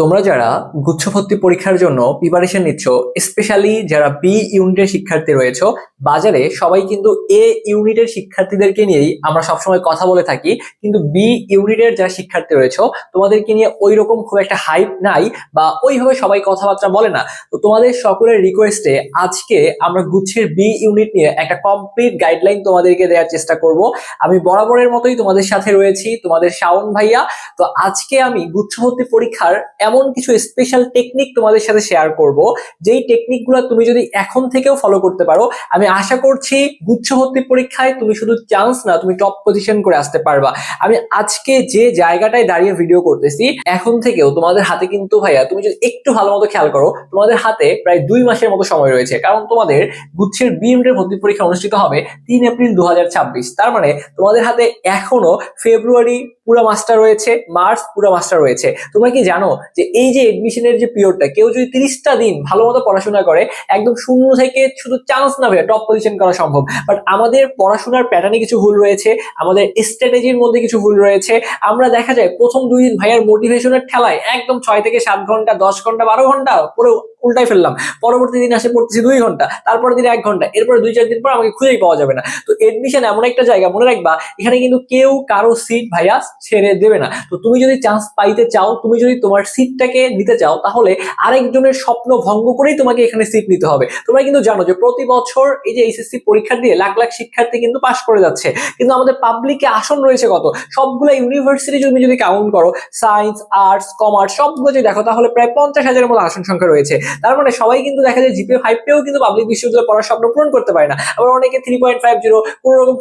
তোমরা যারা গুচ্ছভর্তি পরীক্ষার জন্য প্রিপারেশন নিচ্ছ স্পেশালি যারা বি ইউনিটের শিক্ষার্থী রয়েছে, বাজারে সবাই কিন্তু এ ইউনিটের শিক্ষার্থীদেরকে নিয়েই আমরা সবসময় কথা বলে থাকি। কিন্তু বি ইউনিটের যারা শিক্ষার্থী রয়েছে, তোমাদেরকে নিয়ে ওই রকম খুব একটা হাইপ নাই বা ওইভাবে সবাই কথাবার্তা বলে না। তো তোমাদের সকলের রিকোয়েস্টে আজকে আমরা গুচ্ছের বি ইউনিট নিয়ে একটা কমপ্লিট গাইডলাইন তোমাদেরকে দেওয়ার চেষ্টা করব। আমি বরাবরের মতোই তোমাদের সাথে রয়েছি, তোমাদের শাওন ভাইয়া। তো আজকে আমি গুচ্ছ ভর্তি পরীক্ষার এমন কিছু স্পেশাল টেকনিক তোমাদের সাথে শেয়ার করব, যেই টেকনিকগুলো তুমি যদি এখন থেকেও ফলো করতে পারো, আমি আশা করছি গুচ্ছ গুচ্ছভর্তি পরীক্ষায় তুমি শুধু চান্স না, তুমি টপ পজিশন করে আসতে পারবা। আমি আজকে যে জায়গাটায় দাঁড়িয়ে ভিডিও করতেছি, এখন থেকেও তোমাদের হাতে কিন্তু ভাইয়া, তুমি যদি একটু ভালো মতো খেয়াল করো, তোমাদের হাতে প্রায় দুই মাসের মতো সময় রয়েছে। কারণ তোমাদের গুচ্ছের বি ইউনিটের ভর্তি পরীক্ষা অনুষ্ঠিত হবে তিন এপ্রিল দু হাজার ছাব্বিশ। তার মানে তোমাদের হাতে এখনও ফেব্রুয়ারি পুরো মাসটা রয়েছে মার্চ পুরো মাসটা রয়েছে। তোমরা কি জানো যে এই যে এডমিশনের যে পিরিয়ডটা কেউ যদি তিরিশটা দিন ভালো মতো পড়াশোনা করে, একদম শূন্য থেকে শুধু চান্স না ভাইয়া টপ পজিশন করা সম্ভব। বাট আমাদের পড়াশোনার প্যাটার্নে কিছু ভুল রয়েছে, আমাদের স্ট্র্যাটেজির মধ্যে কিছু ভুল রয়েছে। আমরা দেখা যায় প্রথম দুই দিন ভাইয়ার মোটিভেশনের ঠেলায় একদম ছয় থেকে সাত ঘণ্টা, দশ ঘণ্টা, বারো ঘণ্টা পুরো উল্টাই ফেললাম। পরবর্তী দিন আসে পড়তেছি দুই ঘণ্টা তারপরে দিন এক ঘণ্টা, এরপরে দুই চার দিন পর আমাকে খুঁজেই পাওয়া যাবে না। তো এডমিশন এমন একটা জায়গা, মনে রাখবা, এখানে কিন্তু কেউ কারও সিট ভাইয়া ছেড়ে দেবে না। তো তুমি যদি চান্স পাইতে চাও, তুমি যদি তোমার সিটটাকে নিতে চাও, তাহলে আরেকজনের স্বপ্ন ভঙ্গ করেই তোমাকে এখানে সিট নিতে হবে। তোমরা কিন্তু জানো যে প্রতি বছর এই যে এইচএসসি পরীক্ষা দিয়ে লাখ লাখ শিক্ষার্থী কিন্তু পাশ করে যাচ্ছে। কিন্তু আমাদের পাবলিকে আসন রয়েছে কত? সবগুলো ইউনিভার্সিটি তুমি যদি কাউন্ট করো সায়েন্স আর্টস কমার্স সবগুলো যদি দেখো, তাহলে প্রায় পঞ্চাশ হাজারের মতো আসন সংখ্যা রয়েছে। তার মানে সবাই কিন্তু দেখা যায় জিপে ফাইভ পেয়েও কিন্তু পাবলিক বিশ্ববিদ্যালয়ে পড়ার স্বপ্ন পূরণ করতে পারে না। আবার অনেকে থ্রি পয়েন্ট ফাইভ জিরো কোনো রকম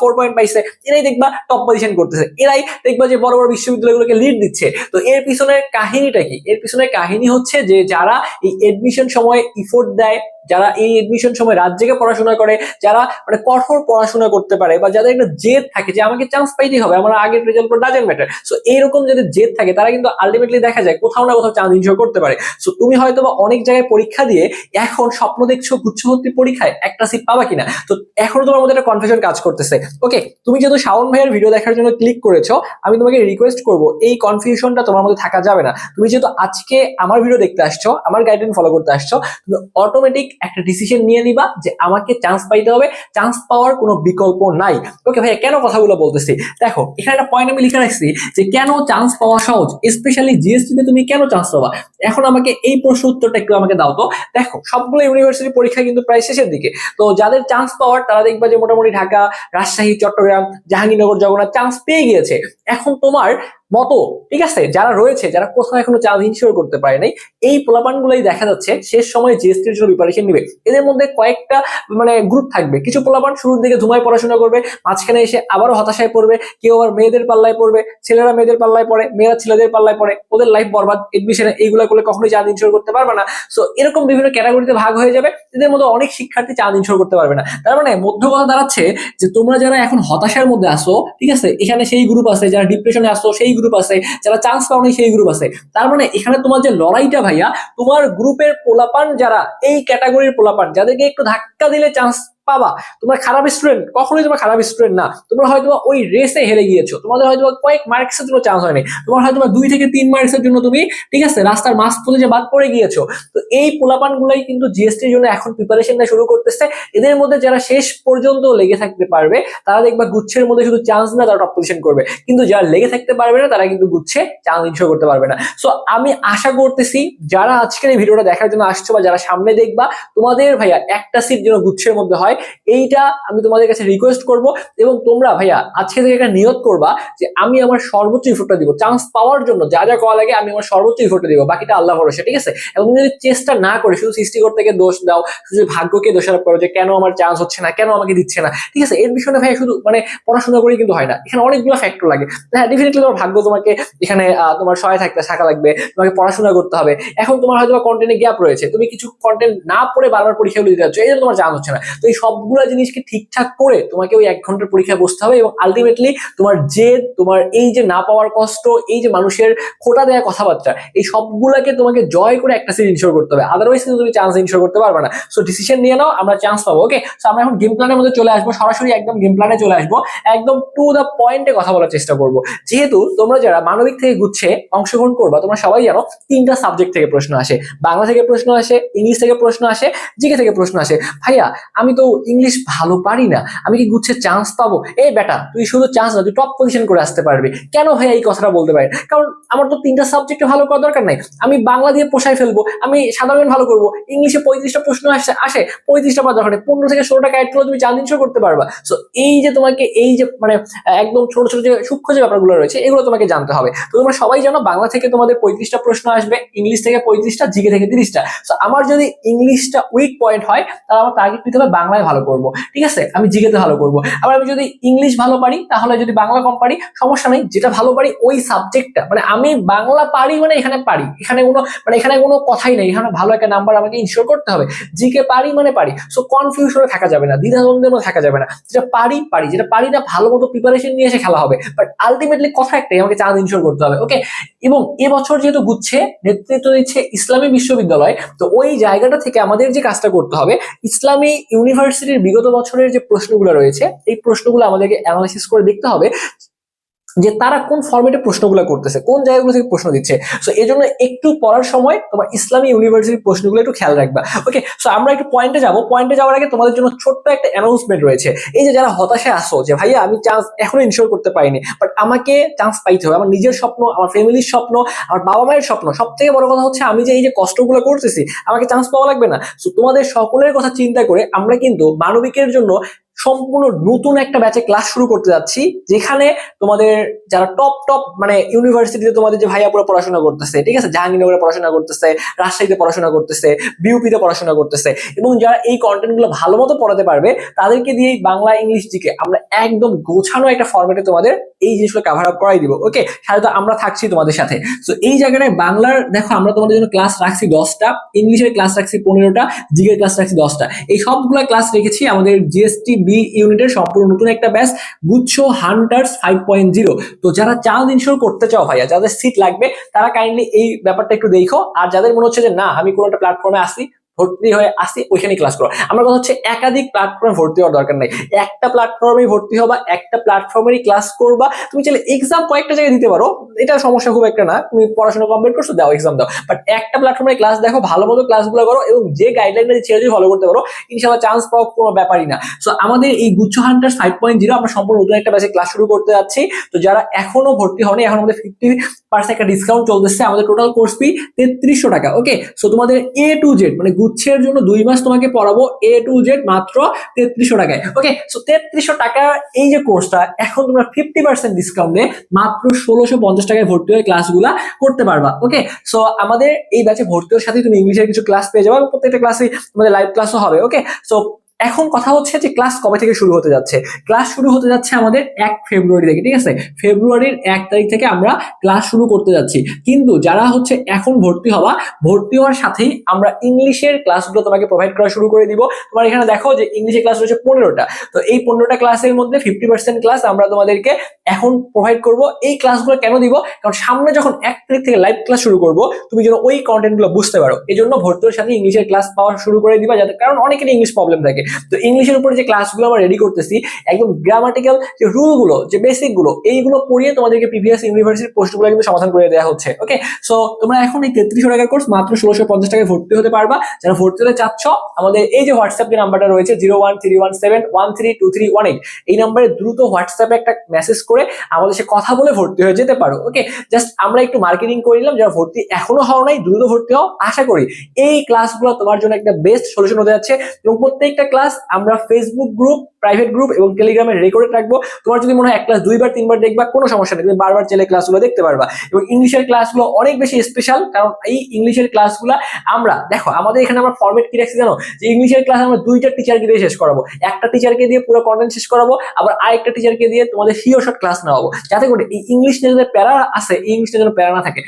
ফোর পয়েন্ট পাইছে এরাই দেখবা টপ পজিশন করতেছে। এরাই দেখবা যে বড় বড় বিশ্ববিদ্যালয়গুলোকে লিড দিচ্ছে। তো এর পিছনের কাহিনীটা কি? এর পিছনের কাহিনী হচ্ছে যে যারা এই এডমিশন সময় ইফোর্ট দেয় যারা এই এডমিশন সময় রাত জেগে পড়াশোনা করে, যারা মানে কঠোর পড়াশোনা করতে পারে বা যাদের একটা জেদ থাকে যে আমাকে চান্স পাইতেই হবে, আমার আগের রেজাল্ট পর ডাজেন্ট ম্যাটার সো এইরকম যাদের জেদ থাকে, তারা কিন্তু আলটিমেটলি দেখা যায় কোথাও না কোথাও চান্স ইনশোর করতে পারে। সো তুমি হয়তো বা অনেক জায়গায় পরীক্ষা দিয়ে এখন স্বপ্ন দেখছ গুচ্ছভর্তি পরীক্ষায় একটা সিট পাবা কিনা। তো এখনও তোমার মধ্যে একটা কনফিউশন কাজ করতেছে। ওকে তুমি যেহেতু শাওন ভাইয়ের ভিডিও দেখার জন্য ক্লিক করেছ, আমি তোমাকে রিকোয়েস্ট করব, এই কনফিউশনটা তোমার মধ্যে থাকা যাবে না। তুমি যেহেতু আজকে আমার ভিডিও দেখতে আসছো, আমার গাইডলাইন ফলো করতে আসছো, তুমি অটোমেটিক একটা ডিসিশন নিয়ে নিবা যে আমাকে চান্স পাইতে হবে চান্স পাওয়ার কোনো বিকল্প নাই। ওকে ভাইয়া, কেন কথাগুলো বলতেছি? দেখো, এখানে একটা পয়েন্ট আমি লিখে রাখছি যে কেন চান্স পাওয়া সহজ? স্পেশালি জিএসটি তে তুমি কেন চান্স পাবা? এখন আমাকে এই প্রশ্ন উত্তরটা একটু আমাকে দাও তো। দেখো, সবগুলো ইউনিভার্সিটি পরীক্ষা কিন্তু প্রায় শেষের দিকে। তো যাদের চান্স পাওয়ার, তারা দেখবা যে মোটামুটি ঢাকা, রাজশাহী, চট্টগ্রাম, জাহাঙ্গীরনগর, জগন্নাথ চান্স পেয়ে গিয়েছে। এখন তোমার মতো। ঠিক আছে? যারা রয়েছে, যারা কোথাও এখনও চান্স ইনশিওর করতে পারে নাই, এই পোলাপানগুলোই দেখা যাচ্ছে শেষ সময় জিএসটির জন্য প্রিপারেশন নিবে। এদের মধ্যে কয়েকটা মানে গ্রুপ থাকবে। কিছু পোলাপান শুরুর দিকে ধুমায় পড়াশোনা করবে, মাঝখানে এসে আবারও হতাশায় পড়বে, কেউ আবার মেয়েদের পাল্লায় পড়বে, ছেলেরা মেয়েদের পাল্লায় পড়ে, মেয়েরা ছেলেদের পাল্লায় পড়ে, ওদের লাইফ বরবাদ এডমিশনে এইগুলা করলে কখনোই চান্স ইনশিওর করতে পারবে না। সো এরকম বিভিন্ন ক্যাটাগরিতে ভাগ হয়ে যাবে, এদের মধ্যে অনেক শিক্ষার্থী চান্স ইনশিওর করতে পারবে না। তার মানে মধ্য কথা দাঁড়াচ্ছে যে তোমরা যারা এখন হতাশার মধ্যে আসো ঠিক আছে? এখানে সেই গ্রুপ আছে, যারা ডিপ্রেশনে আসো সেই গ্রুপ আছে, যারা চান্স পাওনি সেই গ্রুপ আছে। তার মানে এখানে তোমার যে লড়াইটা ভাইয়া, তোমার গ্রুপের পোলাপান যারা, এই ক্যাটাগরির পোলাপান, যাদেরকে একটু ধাক্কা দিলে চান্স পাবা। তোমরা খারাপ স্টুডেন্ট কখনোই তোমার খারাপ স্টুডেন্ট না। তোমরা হয়তো ওই রেসে হেরে গিয়েছো। তোমাদের হয়তো কয়েক মার্কসের জন্য চান্স হয়নি। তোমার হয়তো দুই থেকে তিন মার্কসের জন্য তুমি, ঠিক আছে, রাস্তার মাস্ক পথে যে বাদ পড়ে গিয়েছো। তো এই পোলাপান গুলাই কিন্তু জিএসটির জন্য এখন প্রিপারেশনটা শুরু করতেছে। এদের মধ্যে যারা শেষ পর্যন্ত লেগে থাকতে পারবে, তারা দেখবা গুচ্ছের মধ্যে শুধু চান্স না, তারা টপ পজিশন করবে। কিন্তু যারা লেগে থাকতে পারবে না, তারা কিন্তু গুচ্ছে চান্স ইনশো করতে পারবে না। সো আমি আশা করতেছি, যারা আজকের এই ভিডিওটা দেখার জন্য আসছো বা যারা সামনে দেখবা, তোমাদের ভাইয়া একটা সিট যেন গুচ্ছের মধ্যে হয় এইটা আমি তোমাদের কাছে রিকোয়েস্ট করব এবং তোমরা ভাইয়া আজকে থেকে একটা নিয়ত করবা যে আমি আমার সর্বোচ্চ ইফোর্টটা দিব। চান্স পাওয়ার জন্য যা যা করা লাগে আমি আমার সর্বোচ্চ ইফোর্টটা দিব, বাকিটা আল্লাহ ভরসা, ঠিক আছে? এবং যদি চেষ্টা না করে, শুধু সৃষ্টিকর্তাকে দোষ দাও, শুধু ভাগ্যকে দোষারোপ করো যে কেন আমার চান্স হচ্ছে না, কেন আমাকে দিচ্ছে না, ঠিক আছে? এর বিষয়ে ভাই শুধু মানে পড়াশোনা করেই কিন্তু হয় না, এখানে অনেকগুলো ফ্যাক্টর লাগে। হ্যাঁ ডেফিনেটলি তোমার ভাগ্য তোমাকে এখানে তোমার সহায় থাকতে, থাকা লাগবে, তোমাকে পড়াশোনা করতে হবে। এখন তোমার হয়তো কন্টেন্টে গ্যাপ রয়েছে, তুমি কিছু কন্টেন্ট না পড়ে বারবার পরীক্ষাগুলো দিতে যাচ্ছ, এই জন্য তোমার চান্স হচ্ছে না। তো এই সবগুলো জিনিসকে ঠিকঠাক করে তোমাকে ওই এক ঘণ্টার পরীক্ষায় বসতে হবে এবং আলটিমেটলি তোমার যে তোমার এই যে না পাওয়ার কষ্ট, এই যে মানুষের খোটা দেওয়া কথাবার্তা, এই সবগুলাকে তোমাকে জয় করে একটা সিট ইনশোর করতে হবে। আদারওয়াইজ কিন্তু তুমি চান্স ইনশোর করতে পারবে না। সো ডিসিশন নিয়ে নাও, আমরা চান্স পাবো ওকে সো আমরা এখন গেম প্ল্যানের মধ্যে চলে আসব, সরাসরি একদম গেম প্ল্যানে চলে আসব, একদম টু দ্য পয়েন্টে কথা বলার চেষ্টা করব। যেহেতু তোমরা যারা মানবিক থেকে গুচ্ছে, অংশগ্রহণ করবা, তোমরা সবাই জানো তিনটা সাবজেক্ট থেকে প্রশ্ন আসে। বাংলা থেকে প্রশ্ন আসে ইংলিশ থেকে প্রশ্ন আসে জিকে থেকে প্রশ্ন আসে। ভাইয়া, আমি তো ইংলিশ ভালো পারি না, আমি কি গুচ্ছে চান্স পাবো? এই বেটা, তুই শুধু চান্স না, তুই টপ পজিশন করে আসতে পারবি। কেন ভাইয়া এই কথাটা বলতে পারি? কারণ আমার তো তিনটা সাবজেক্টে ভালো করার দরকার নাই। আমি বাংলা দিয়ে পোষায় ফেলব, আমি সাধারণ ভালো করব। ইংলিশে পঁয়ত্রিশটা প্রশ্ন আসে আসে, পঁয়ত্রিশটা পাওয়ার দরকার পনেরো থেকে ষোলোটা অ্যাড করলে তুমি চার দিনশো করতে পারবা। সো এই যে তোমাকে, এই যে মানে একদম ছোট ছোট যে সূক্ষ্ম যে ব্যাপারগুলো রয়েছে, এগুলো তোমাকে জানতে হবে। তো তোমরা সবাই জানো, বাংলা থেকে তোমাদের পঁয়ত্রিশটা প্রশ্ন আসবে ইংলিশ থেকে পঁয়ত্রিশটা, জিকে থেকে তিরিশটা। সো আমার যদি ইংলিশটা উইক পয়েন্ট হয়, তাহলে আমার টার্গেট নিতে হবে বাংলায় ভালো করব, ঠিক আছে? আমি জিকেতে ভালো করব। আবার আমি যদি ইংলিশ ভালো পারি, তাহলে যদি বাংলা কম পারি, সমস্যা নেই। যেটা ভালো পারি, ওই সাবজেক্টটা মানে আমি বাংলা পারি মানে এখানে পারি। এখানে কোনো মানে এখানে কোনো কথাই নেই। এখানে ভালো একটা নাম্বার আমাকে ইনশিওর করতে হবে। জিকে পারি মানে পারি। সো কনফিউশনে থাকা যাবে না দ্বিধাদ্বন্দ্বের থাকা যাবে না। যেটা পারি পারি। যেটা পারি না, ভালো মতো প্রিপারেশন নিয়ে এসে খেলা হবে। বাট আলটিমেটলি কথা একটাই, আমাকে চাঁদ ইনশিওর করতে হবে ওকে এবং এবছর যেহেতু গুচ্ছে নেতৃত্ব দিচ্ছে ইসলামী বিশ্ববিদ্যালয়, তো ওই জায়গাটা থেকে আমাদের যে কাজটা করতে হবে, ইসলামী ইউনিভার্সিটির বিগত বছরের যে প্রশ্নগুলো রয়েছে এই প্রশ্নগুলো আমাদেরকে অ্যানালাইসিস করে দেখতে হবে। যে তারা কোন ফরম্যাটে প্রশ্নগুলো করতেছে, কোন জায়গাগুলো থেকে প্রশ্ন দিচ্ছে। সো এই জন্য একটু পড়ার সময় তোমার ইসলামী ইউনিভার্সিটির প্রশ্নগুলো একটু খেয়াল রাখবা। ওকে সো আমরা একটু পয়েন্টে যাব। পয়েন্টে যাওয়ার আগে তোমাদের জন্য ছোট্ট একটা অ্যানাউন্সমেন্ট রয়েছে। এই যে যারা হতাশে আসো যে, ভাইয়া, আমি চান্স এখনও ইনশোর করতে পারিনি বাট আমাকে চান্স পাইতে হবে। আমার নিজের স্বপ্ন, আমার ফ্যামিলির স্বপ্ন, আমার বাবা মায়ের স্বপ্ন সব থেকে বড় কথা হচ্ছে আমি যে এই যে কষ্টগুলো করতেছি, আমাকে চান্স পাওয়া লাগবে না। সো তোমাদের সকলের কথা চিন্তা করে আমরা কিন্তু মানবিকের জন্য সম্পূর্ণ নতুন একটা ব্যাচে ক্লাস শুরু করতে যাচ্ছি, যেখানে তোমাদের যারা টপ টপ মানে ইউনিভার্সিটিতে তোমাদের যে ভাইয়া পুরো পড়াশোনা করতেছে, ঠিক আছে? জাহাঙ্গীরনগরে পড়াশোনা করতেছে, রাজশাহীতে পড়াশোনা করতেছে বিউপিতে পড়াশোনা করতেছে এবং যারা এই কন্টেন্টগুলো ভালো মতো পড়াতে পারবে, তাদেরকে দিয়ে বাংলা ইংলিশ দিকে আমরা একদম গোছানো একটা ফরম্যাটে তোমাদের এই জিনিসগুলো কাভার আপ করাই দিব ওকে সাথে আমরা থাকছি তোমাদের সাথে। তো এই জায়গাটায় বাংলার, দেখো আমরা তোমাদের জন্য ক্লাস রাখছি দশটা ইংলিশের ক্লাস রাখছি পনেরোটা জিগের ক্লাস রাখছি দশটা। এই সবগুলো ক্লাস রেখেছি আমাদের জিএসটি বি ইউনিটের সম্পূর্ণ নতুন একটা ব্যাচ গুচ্ছ হান্টার্স ফাইভ পয়েন্ট জিরো তো যারা চাঁদ ইনশোর করতে চাও ভাইয়া, যাদের সিট লাগবে, তারা কাইন্ডলি এই ব্যাপারটা একটু দেখো। আর যাদের মনে হচ্ছে যে, না, আমি কোনো একটা প্ল্যাটফর্মে আসি ভর্তি হয়ে আসি ওইখানে ক্লাস করো। আমার কথা হচ্ছে একাধিক প্ল্যাটফর্মে ভর্তি হওয়ার দরকার নেই। একটা প্ল্যাটফর্মেই ভর্তি হবা, একটা প্ল্যাটফর্মেরই ক্লাস করবা। তুমি চাইলে এক্সাম কয়েকটা জায়গায় দিতে পারো। এটা সমস্যা খুব একটা না। তুমি পড়াশোনা কমপ্লিট করছ, দাও এক্সাম দাও। বাট একটা প্ল্যাটফর্মে ক্লাস দেখো, ভালো মতো ক্লাসগুলো করো এবং যে গাইডলাইনটা দিচ্ছে যদি ফলো করতে পারো ইনশাল্লাহ চান্স পাওয়া কোনো ব্যাপারই না। সো আমাদের এই গুচ্ছ হান্টার ফাইভ পয়েন্ট জিরো আমরা সম্পূর্ণ নতুন একটা ব্যাচে ক্লাস শুরু করতে যাচ্ছি। তো যারা এখনও ভর্তি হয়নি, এখন আমাদের ফিফটি পার্সেন্ট একটা ডিসকাউন্ট চলতেছে। আমাদের টোটাল কোর্স ফি তেত্রিশশো টাকা ওকে সো তোমাদের এ টু জেড মানে গুচ্ছের জন্য দুই মাস তোমাকে পড়াবো এ টু জেড মাত্র তেত্রিশশো টাকায়। ওকে সো তেত্রিশশো টাকা এই যে কোর্সটা এখন তোমরা ফিফটি পার্সেন্ট ডিসকাউন্টে মাত্র ষোলোশো পঞ্চাশ টাকায় ভর্তি হয়ে ক্লাসগুলা করতে পারবা। ওকে সো আমাদের এই ব্যাচে ভর্তি হওয়ার সাথে তুমি ইংলিশের কিছু ক্লাস পেয়ে যাবে। প্রত্যেকটা ক্লাসে তোমাদের লাইভ ক্লাসও হবে। ওকে সো এখন কথা হচ্ছে যে ক্লাস কবে থেকে শুরু হতে যাচ্ছে? ক্লাস শুরু হতে যাচ্ছে আমাদের এক ফেব্রুয়ারি থেকে, ঠিক আছে? ফেব্রুয়ারির এক তারিখ থেকে আমরা ক্লাস শুরু করতে যাচ্ছি। কিন্তু যারা হচ্ছে এখন ভর্তি হওয়া ভর্তি হওয়ার সাথেই আমরা ইংলিশের ক্লাসগুলো তোমাকে প্রোভাইড করা শুরু করে দিব। তোমার এখানে দেখো যে ইংলিশের ক্লাস রয়েছে পনেরোটা। তো এই পনেরোটা ক্লাসের মধ্যে ফিফটি পার্সেন্ট ক্লাস আমরা তোমাদেরকে এখন প্রোভাইড করব। এই ক্লাসগুলো কেন দিব? কারণ সামনে যখন এক তারিখ থেকে লাইভ ক্লাস শুরু করব, তুমি যেন ওই কন্টেন্টগুলো বুঝতে পারো। এই জন্য ভর্তি হওয়ার সাথে ইংলিশের ক্লাস পাওয়া শুরু করে দিবা যাতে কারণ অনেকেরই ইংলিশ প্রবলেম থাকে। তো ইংলিশের উপরে যে ক্লাসগুলো আমরা রেডি করতেছি, একদম গ্রামাটিক্যাল যে রুলগুলো যে বেসিকগুলো এইগুলো পড়িয়ে তোমাদেরকে প্রিভিয়াস ইউনিভার্সিটির প্রশ্নগুলো কিন্তু সমাধান করে দেওয়া হচ্ছে ওকে সো তোমরা এখন এই তেত্রিশশো টাকার কোর্স মাত্র ষোলোশো পঞ্চাশ টাকায় ভর্তি হতে পারবা। যারা ভর্তি হতে চাচ্ছ, আমাদের এই যে হোয়াটসঅ্যাপ যে নাম্বারটা রয়েছে zero one three one seven one three two three one eight এই নাম্বারে দ্রুত হোয়াটসঅ্যাপে একটা মেসেজ করে আমাদের সে কথা বলে ভর্তি হয়ে যেতে পারো ওকে জাস্ট আমরা একটু মার্কেটিং করে নিলাম, যারা ভর্তি এখনও হও নাই, দ্রুত ভর্তি হও, আশা করি এই ক্লাসগুলো তোমার জন্য একটা বেস্ট সলিউশন হতে যাচ্ছে এবং প্রত্যেকটা ক্লাস আমরা ফেসবুক গ্রুপ প্রাইভেট গ্রুপ এবং টেলিগ্রামে রেকর্ডে রাখব তোমার যদি মনে হয় এক ক্লাস দুইবার, তিনবার দেখবা, কোনো সমস্যা নেই। তুমি বারবার চেলে ক্লাসগুলো দেখতে পারবা। এবং ইংলিশের ক্লাসগুলো অনেক বেশি স্পেশাল কারণ এই ইংলিশের ক্লাসগুলো আমরা, দেখো, আমাদের এখানে আমরা ফরম্যাট কি রাখছি জানো? যে ইংলিশের ক্লাস আমরা দুইটা টিচারকে দিয়ে শেষ করাবো। একটা টিচারকে দিয়ে পুরো কন্টেন্ট শেষ করাবো, আবার আরেকটা টিচারকে দিয়ে তোমাদের হিও শর্ট ক্লাস নেওয়াবো। যাতে করে এই ইংলিশ নিয়ে যাদের প্যারা আছে, এই ইংলিশটা যেন প্যারা না থাকে।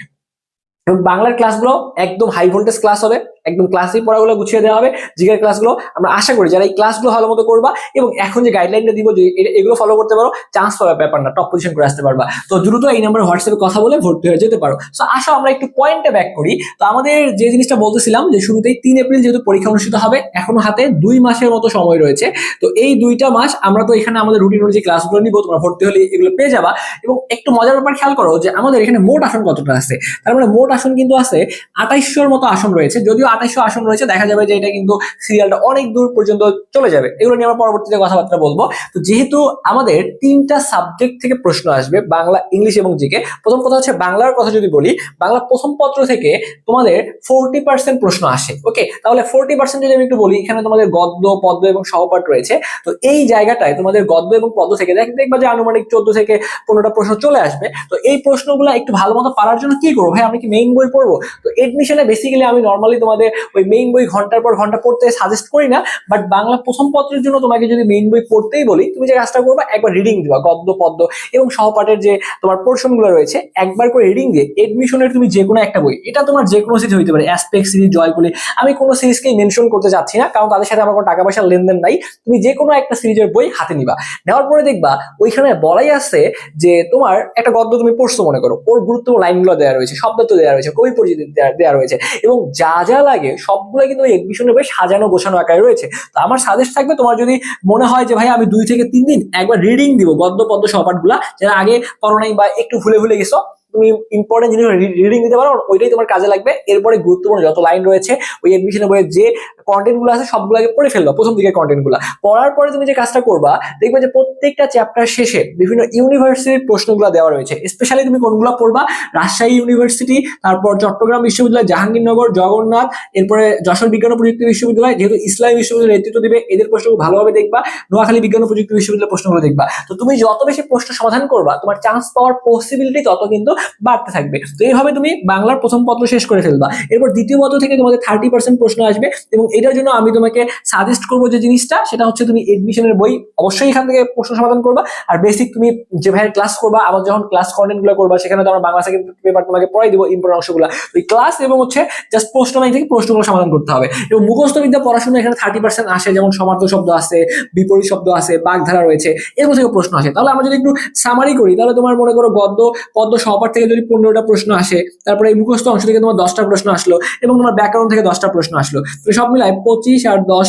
এবং বাংলার ক্লাসগুলো একদম হাই ভোল্টেজ ক্লাস হবে, একদম ক্লাসেই পড়াগুলো গুছিয়ে দেওয়া হবে জিকের ক্লাসগুলো আমরা আশা করি যারা এই ক্লাসগুলো ভালো মতো করবা এবং এখন যে গাইডলাইনটা দিব যে এগুলো ফলো করতে পারো চান্স পাবে ব্যাপার না টপ পজিশন করে আসতে পারবা। তো দ্রুত এই নাম্বার হোয়াটসঅ্যাপে কথা বলে ভর্তি হয়ে যেতে পারো। তো আসো আমরা একটু পয়েন্টে ব্যাক করি। তো আমাদের যে জিনিসটা বলতেছিলাম যে শুরুতেই তিন এপ্রিল যেহেতু পরীক্ষা অনুষ্ঠিত হবে, এখনও হাতে দুই মাসের মতো সময় রয়েছে। তো এই দুইটা মাস আমরা তো এখানে আমাদের রুটিন অনুযায়ী ক্লাসগুলো নিব, তোমরা ভর্তি হলে এগুলো পেয়ে যাবা। এবং একটু মজার ব্যাপার খেয়াল করো যে আমাদের এখানে মোট আসন কতটা আছে? তার মানে মোট আসন কিন্তু আছে, আঠাইশশোর মতো আসন রয়েছে। যদিও আঠাইশশো আসন রয়েছে, দেখা যাবে যে এটা কিন্তু সিরিয়ালটা অনেক দূর পর্যন্ত চলে যাবে। এগুলো নিয়ে আমরা পরবর্তীতে কথাবার্তা বলব। তো যেহেতু আমাদের তিনটা সাবজেক্ট থেকে প্রশ্ন আসবে, বাংলা, ইংলিশ এবং জিকে, প্রথম কথা হচ্ছে বাংলার কথা যদি বলি, বাংলা প্রথম পত্র থেকে তোমাদের ফোরটি পার্সেন্ট প্রশ্ন আসে ওকে তাহলে ফোরটি পার্সেন্ট যদি আমি একটু বলি, এখানে তোমাদের গদ্য, পদ্য এবং সহপাঠ রয়েছে। তো এই জায়গাটায় তোমাদের গদ্য এবং পদ্য থেকে দেখ দেখবা যে আনুমানিক চোদ্দ থেকে পনেরোটা প্রশ্ন চলে আসবে। তো এই প্রশ্নগুলো একটু ভালো মতো পারার জন্য কি করব? ভাই আমি কি মেইন বই পড়ব? তো এডমিশনে বেসিক্যালি আমি নর্মালি তোমাদের ওই মেইন বই ঘণ্টার পর ঘণ্টা পড়তে সাজেস্ট করি না বাট বাংলা প্রথম পত্রের জন্য তোমাকে যদি মেইন বই পড়তেই বলি, তুমি যে কাজটা করবা, একবার রিডিং দিবা, গদ্য, পদ্য এবং সহপাঠের যে তোমার পোর্শনগুলো রয়েছে, একবার করে রিডিং দিয়ে এডমিশনের তুমি যে কোনো একটা বই, এটা তোমার যে কোনো সিরিজ হইতে পারে অ্যাসপেক্ট সিরিজ জয়গুলি আমি কোনো সিরিজকেই মেনশন করতে চাচ্ছি না, কারণ তাদের সাথে আমার কোনো টাকা পয়সার লেনদেন নাই, তুমি যে কোনো একটা সিরিজের বই হাতে নিবা। নেওয়ার পরে দেখবা, ওইখানে বলাই আছে যে তোমার একটা গদ্য তুমি পড়ছো মনে করো, ওর গুরুত্বপূর্ণ লাইনগুলো দেওয়া রয়েছে, শব্দ তো দেওয়া রয়েছে, কবি পরিচিতি দেওয়া- রয়েছে। এবং যা যা লাগে সবগুলো কিন্তু ওই এক্সিবিশনে বেশ সাজানো, গোছানো আকারে রয়েছে। তো আমার সাজেস্ট থাকবে তোমার যদি মনে হয় যে, ভাই, আমি দুই থেকে তিন দিন একবার রিডিং দিব গদ্য পদ্য সহপাঠগুলা যারা আগে করো নাই বা একটু ভুলে ভুলে গেছো তুমি ইম্পর্টেন্ট জিনিস রিডিং দিতে পারো, ওইটাই তোমার কাজে লাগবে। এরপরে গুরুত্বপূর্ণ যত লাইন রয়েছে, ওই এডমিশনের বইয়ের যে কন্টেন্টগুলো আছে, সবগুলো আগে পড়ে ফেলবা, প্রথম দিকের কন্টেন্টগুলা। পড়ার পরে তুমি যে কাজটা করবা, দেখবে যে প্রত্যেকটা চ্যাপ্টার শেষে বিভিন্ন ইউনিভার্সিটির প্রশ্নগুলো দেওয়া রয়েছে। স্পেশালি তুমি কোনগুলো পড়বা? রাজশাহী ইউনিভার্সিটি তারপর চট্টগ্রাম বিশ্ববিদ্যালয়, জাহাঙ্গীরনগর, জগন্নাথ, এরপরে যশোর বিজ্ঞান ও প্রযুক্তি বিশ্ববিদ্যালয়, যেহেতু ইসলামী বিশ্ববিদ্যালয় নেতৃত্ব দিবে, এদের প্রশ্নগুলো ভালোভাবে দেখবা। নোয়াখালী বিজ্ঞান ও প্রযুক্তি বিশ্ববিদ্যালয় প্রশ্নগুলো দেখবা। তো তুমি যত বেশি প্রশ্ন সমাধান করবা, তোমার চান্স পাওয়ার পসিবিলিটি তত কিন্তু বাড়তে থাকবে। তো এইভাবে তুমি বাংলার প্রথম পত্র শেষ করে ফেলবা। এরপর দ্বিতীয় পত্র থেকে তোমাদের থার্টি পার্সেন্ট প্রশ্ন আসবে এবং এটার জন্য আমি তোমাকে সাজেস্ট করব যে জিনিসটা, সেটা হচ্ছে তুমি এডমিশনের বই অবশ্যই এখান থেকে প্রশ্ন সমাধান করবা। আর বেসিক তুমি যে ভাইয়ের ক্লাস করবা, আবার যখন ক্লাস কন্টেন্টগুলো করবা, সেখানে তো আমরা বাংলা সেকেন্ড পেপার তোমাকে পড়াই দিব ইম্পর্টেন্ট অংশগুলো। ওই ক্লাস এবং হচ্ছে জাস্ট প্রশ্ন ব্যাংক থেকে প্রশ্নগুলো সমাধান করতে হবে। এবং মুখস্থ বিদ্যা পড়াশোনা এখানে থার্টি পার্সেন্ট আসে, যেমন সমার্থ শব্দ আছে বিপরীত শব্দ আছে বাগধারা রয়েছে এর থেকে প্রশ্ন আসে। তাহলে আমরা যদি একটু সামারি করি, তাহলে তোমার মনে করো গদ্য পদ্ম সহপাঠ থেকে যদি পনেরোটা প্রশ্ন আসে, তারপরে এই মুখস্থ অংশ থেকে তোমার দশটা প্রশ্ন আসলো এবং তোমার ব্যাকরণ থেকে দশটা প্রশ্ন আসলো। তো সব মিলায় পঁচিশ আর দশ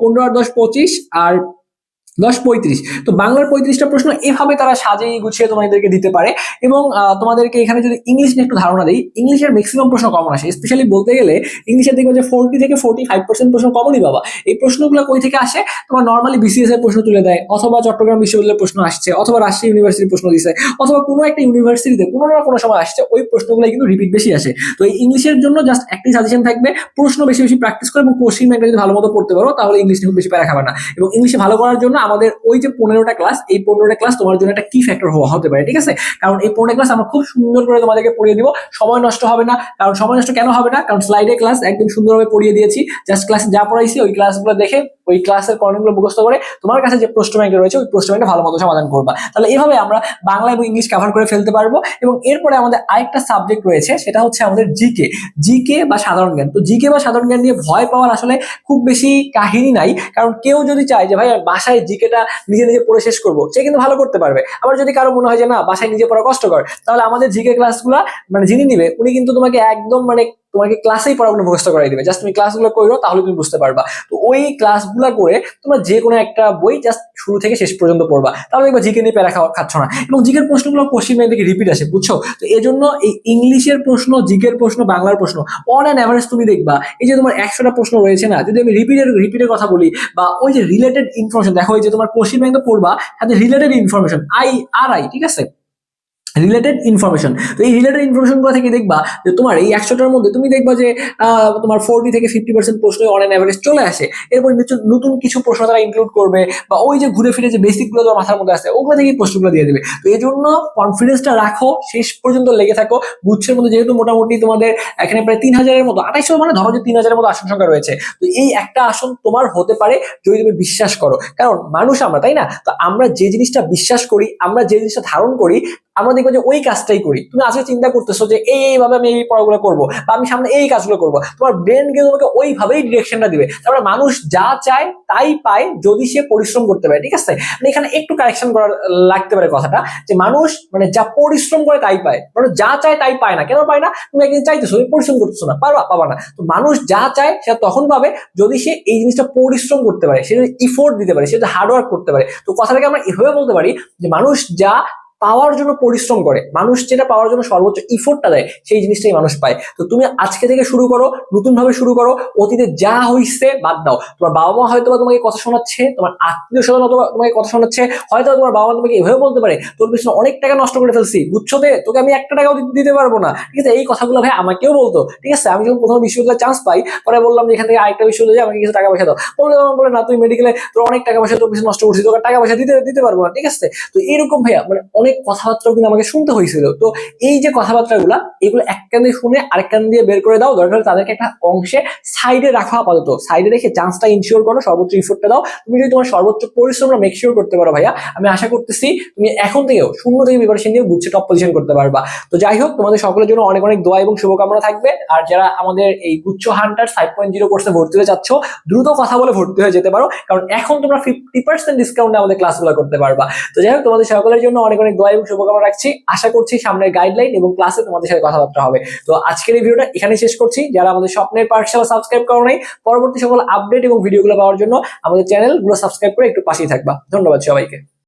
পনেরো আর দশ পঁচিশ আর দশ পঁয়ত্রিশ। তো বাংলার পঁয়ত্রিশটা প্রশ্ন এভাবে তারা সাজিয়ে গুছিয়ে তোমাদেরকে দিতে পারে এবং তোমাদেরকে এখানে যদি ইংলিশ নিয়ে একটু ধারণা দেই ইংলিশের ম্যাক্সিমাম প্রশ্ন কমন আসে। স্পেশালি বলতে গেলে ইংলিশের দেখবে যে ফোরটি থেকে ফোরটি ফাইভ পার্সেন্ট প্রশ্ন কমনই বাবা। এই প্রশ্নগুলো কই থেকে আসে? তোমার নর্মালি বিসিএস এর প্রশ্ন তুলে দেয়, অথবা চট্টগ্রাম বিশ্ববিদ্যালয়ের প্রশ্ন আসছে, অথবা রাজশাহী ইউনিভার্সিটির প্রশ্ন দিচ্ছে অথবা কোনো একটা ইউনিভার্সিটিতে কোনো না কোনো সময় আসছে, ওই প্রশ্নগুলো কিন্তু রিপিট বেশি আসে। তো এই ইংলিশের জন্য জাস্ট একটি সাজেশন থাকবে, প্রশ্ন বেশি বেশি প্র্যাকটিস করো এবং কোশ্চিন ব্যাংকটা যদি ভালো মতো পড়তে পারো, তাহলে ইংলিশ খুব বেশি প্যারা খাবে না। এবং ইংলিশে ভালো করার জন্য আমাদের ওই যে পনেরোটা ক্লাস এই পনেরোটা ক্লাস তোমার জন্য একটা কি ফ্যাক্টর হওয়া হতে পারে, ঠিক আছে? কারণ এই পনেরোটা ক্লাস আমরা খুব সুন্দর করে তোমাদেরকে পড়িয়ে দিব। সময় নষ্ট হবে না, কারণ সময় নষ্ট কেন হবে না? কারণ স্লাইডে ক্লাস একদম সুন্দরভাবে পড়িয়ে দিয়েছি। জাস্ট ক্লাসে যা পড়াইছি, ওই ক্লাসগুলো দেখে ওই ক্লাসের কন্টেন্টগুলো মুখস্থ করে তোমার কাছে যে প্রশ্ন ব্যাংকে রয়েছে, ওই প্রশ্ন ব্যাংকটা ভালো মতো সমাধান করবা। তাহলে এভাবে আমরা বাংলা এবং ইংলিশ কভার করে ফেলতে পারব। এবং এরপরে আমাদের আরেকটা সাবজেক্ট রয়েছে, সেটা হচ্ছে আমাদের জিকে জিকে বা সাধারণ জ্ঞান। তো জিকে বা সাধারণ জ্ঞান নিয়ে ভয় পাওয়ার আসলে খুব বেশি কাহিনী নাই। কারণ কেউ যদি চায় যে, ভাই বাসায় জিকেটা নিজে নিজে পড়ে শেষ করব। সে কিন্তু ভালো করতে পারবে। আবার যদি কারও মনে হয় যে, না, বাসায় নিজে পড়া কষ্টকর তাহলে আমাদের জিকে ক্লাসগুলো মানে যিনি নিবে, উনি কিন্তু তোমাকে একদম মানে তোমাকে ক্লাসেই পড়াগুলো মুখস্থ করাই দিবে। জাস্ট তুমি ক্লাসগুলো করো, তাহলে তুমি বুঝতে পারবা। তো ওই ক্লাসগুলো করে তোমরা যে কোনো একটা বই জাস্ট শুরু থেকে শেষ পর্যন্ত পড়বা। তাহলে একবার জিকে নিয়ে প্যারা খাওয়া খাচ্ছ না। এবং জিকের প্রশ্নগুলো কোশ্চিন ব্যাংক থেকে রিপিট আসে, বুঝছ? তো এই জন্য এই ইংলিশের প্রশ্ন, জিকের প্রশ্ন, বাংলার প্রশ্ন অন অ্যান অ্যাভারেজ তুমি দেখবা, এই যে তোমার একশোটা প্রশ্ন রয়েছে না, যদি আমি রিপিটের রিপিটের কথা বলি, বা ওই যে রিলেটেড ইনফরমেশন দেখো এই যে তোমার কোশ্চিন ব্যাংক পড়বা সাথে related information I R I ঠিক আছে? রিলেটেড ইনফরমেশন তো এই রিলেটেড ইনফরমেশনগুলো থেকে দেখবা যে তোমার এই একশোটার মধ্যে তুমি দেখবা যে তোমার ফোরটি থেকে ফিফটি পার্সেন্ট প্রশ্ন অন অ্যান অ্যাভারেজ চলে আসে। এরপর নতুন কিছু প্রশ্ন তারা ইনক্লুড করবে বা ওই যে ঘুরে ফিরে যে বেসিকগুলো তোমার মাথার মধ্যে আছে ওগুলো থেকে প্রশ্নগুলো দিয়ে দেবে। তো এই জন্য কনফিডেন্সটা রাখো, শেষ পর্যন্ত লেগে থাকো। গুচ্ছের মধ্যে যেহেতু মোটামুটি তোমাদের এখানে প্রায় তিন হাজারের মতো আঠাইশো মানে ধরো যে তিন হাজারের মতো আসন সংখ্যা রয়েছে। তো এই একটা আসন তোমার হতে পারে যদি তুমি বিশ্বাস করো। কারণ মানুষ আমরা, তাই না? তো আমরা যে জিনিসটা বিশ্বাস করি, আমরা যে জিনিসটা ধারণ করি আমরা দেখব যে ওই কাজটাই করি। তুমি আজকে চিন্তা করতেছো যে এই এইভাবে আমি এই পড়াগুলো করব বা আমি সামনে এই কাজগুলো করব। তোমার ব্রেন কিন্তু তোমাকে ওইভাবেই ডিরেকশনটা দিবে। তারপরে মানুষ যা চায় তাই পায় যদি সে পরিশ্রম করতে পারে, ঠিক আছে? মানে এখানে একটু কারেকশন করার লাগতে পারে কথাটা, যে মানুষ মানে যা পরিশ্রম করে তাই পায়। মানে যা চায় তাই পায় না। কেন পায় না? তুমি একদিন চাইতেছো, তুমি পরিশ্রম করতেছো না, পারবা? পাবা না। তো মানুষ যা চায় সে তখন পাবে যদি সে এই জিনিসটা পরিশ্রম করতে পারে, সে যদি ইফোর্ট দিতে পারে, সে যদি হার্ডওয়ার্ক করতে পারে। তো কথাটাকে আমরা এভাবে বলতে পারি যে মানুষ যা পাওয়ার জন্য পরিশ্রম করে, মানুষ যেটা পাওয়ার জন্য সর্বোচ্চ ইফোর্টটা দেয়, সেই জিনিসটাই মানুষ পায়। তো তুমি আজকে থেকে শুরু করো নতুন ভাবে শুরু করো, অতীতে যা হইছে বাদ দাও। তোমার বাবা মা হয়তো বা তোমাকে কথা শোনাচ্ছে, তোমার আত্মীয় স্বজন হয়তো বা তোমাকে কথা শোনাচ্ছে হয়তো তোমার বাবা মা তোমাকে এভাবে বলতে পারে, তোর পিছনে অনেক টাকা নষ্ট করে ফেলছি, বুঝছ তে? তোকে আমি একটা টাকাও দিতে- পারব না। ঠিক আছে, এই কথাগুলো ভাই আমাকেও বলতো। ঠিক আছে, আমি যখন প্রথম বিশ্ববিদ্যালয়ে চান্স পাই, পরে বললাম যে এখান থেকে আরেকটা বিশ্ববিদ্যালয়ে আমাকে কিছু টাকা পয়সা দাও। বললে বলে, না, তুই মেডিকেলে তোর অনেক টাকা পয়সা তোর পিছনে নষ্ট করছিস, তোকে টাকা পয়সা দিতে দিতে পারব না। ঠিক আছে? তো এরকম ভাইয়া মানে অনেক কথাবার্তাও কিন্তু আমাকে শুনতে হয়েছিল। তো এই যে কথাবার্তাগুলো, এগুলো এক কান দিয়ে শুনে আরেক কান দিয়ে বের করে দাও। দরকার তাদেরকে একটা অংশে সাইডে রাখা আপাতত। সাইডে রেখে চান্সটা ইনশিওর করো, সর্বোচ্চ ইফোর্টটা দাও। তুমি যদি তোমার সর্বোচ্চ পরিশ্রমটা মেক শিওর করতে পারো ভাইয়া, আমি আশা করতেছি তুমি এখন থেকেও শূন্য থেকে প্রিপারেশন নিয়ে গুচ্ছে টপ পজিশন করতে পারবা। তো যাই হোক, তোমাদের সকলের জন্য অনেক অনেক দোয়া এবং শুভকামনা থাকবে। আর যারা আমাদের এই গুচ্ছ হান্টার ফাইভ পয়েন্ট জিরো কোর্সে ভর্তি হতে চাচ্ছ দ্রুত কথা বলে ভর্তি হয়ে যেতে পারো। কারণ এখন তোমরা ফিফটি পার্সেন্ট ডিসকাউন্টে আমাদের ক্লাসগুলো করতে পারবা। তো যাই হোক, তোমাদের সকলের জন্য অনেক অনেক দোয়া এবং শুভকামনা রাখছি। আশা করছি সামনের গাইডলাইন এবং ক্লাসে তোমাদের সাথে কথাবার্তা হবে। তো আজকের এই ভিডিওটা এখানে শেষ করছি। যারা আমাদের স্বপ্নের পাঠশালা সাবস্ক্রাইব করো নাই, পরবর্তী সকল আপডেট এবং ভিডিওগুলো পাওয়ার জন্য আমাদের চ্যানেলগুলো সাবস্ক্রাইব করে একটু পাশেই থাকবা। ধন্যবাদ সবাইকে।